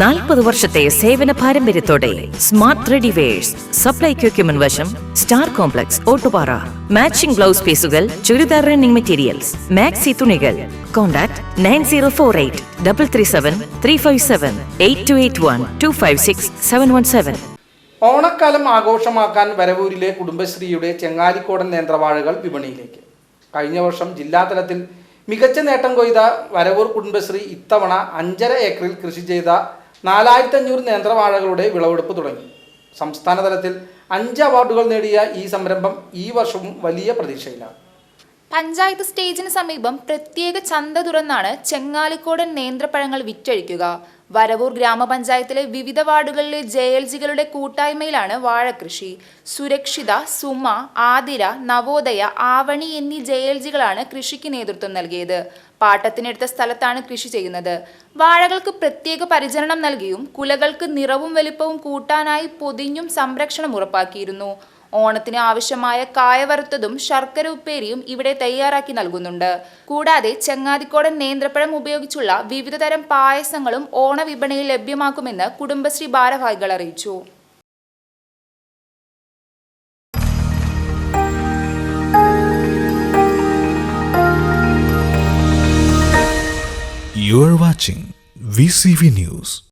നാൽപ്പത് വർഷത്തെ സേവന പാരമ്പര്യത്തോടെ smart ready wears supply equipment വശം star complex Ottupara. Matching blouse പീസുകൾ ചുരിദാർ റണ്ണിംഗ് മെറ്റീരിയൽസ്. മാക്സി തുണികൾ. Contact nine zero four eight double three seven three five seven eight two eight one two five six seven one seven. ഓണക്കാലം ആഘോഷമാക്കാൻ വരവൂരിലെ കുടുംബശ്രീയുടെ ചെങ്ങാലിക്കോടൻ നേന്ത്രവാഴകൾ വിപണിയിലേക്ക്. കഴിഞ്ഞ വർഷം ജില്ലാതലത്തിൽ മികച്ച നേട്ടം കൊയ്ത വരവൂർ കുടുംബശ്രീ ഇത്തവണ അഞ്ചര ഏക്കറിൽ കൃഷി ചെയ്ത നാലായിരത്തി അഞ്ഞൂറ് നേന്ത്രവാഴകളുടെ വിളവെടുപ്പ് തുടങ്ങി. സംസ്ഥാന തലത്തിൽ അഞ്ച് അവാർഡുകൾ നേടിയ ഈ സംരംഭം ഈ വർഷവും വലിയ പ്രതീക്ഷയിലാണ്. പഞ്ചായത്ത് സ്റ്റേജിന് സമീപം പ്രത്യേക ചന്ത തുറന്നാണ് ചെങ്ങാലിക്കോടൻ നേന്ത്രപ്പഴങ്ങൾ വിറ്റഴിക്കുക. വരവൂർ ഗ്രാമപഞ്ചായത്തിലെ വിവിധ വാർഡുകളിലെ ജെ എൽ ജികളുടെ കൂട്ടായ്മയിലാണ് വാഴകൃഷി. സുരക്ഷിത സുമ ആതിര നവോദയ ആവണി എന്നീ ജെ എൽ ജികളാണ് കൃഷിക്ക് നേതൃത്വം നൽകിയത്. പാട്ടത്തിനെടുത്ത സ്ഥലത്താണ് കൃഷി ചെയ്യുന്നത്. വാഴകൾക്ക് പ്രത്യേക പരിചരണം നൽകിയും കുലകൾക്ക് നിറവും വലിപ്പവും കൂട്ടാനായി പൊതിഞ്ഞും സംരക്ഷണം ഉറപ്പാക്കിയിരുന്നു. ഓണത്തിന് ആവശ്യമായ കായ വറുത്തതും ശർക്കര ഉപ്പേരിയും ഇവിടെ തയ്യാറാക്കി നൽകുന്നുണ്ട് കൂടാതെ ചങ്ങാതിക്കോടൻ നേന്ത്രപ്പഴം ഉപയോഗിച്ചുള്ള വിവിധതരം പായസങ്ങളും ഓണവിപണിയിൽ ലഭ്യമാക്കുമെന്ന് കുടുംബശ്രീ ഭാരവാഹികൾ അറിയിച്ചു You are watching VCV News.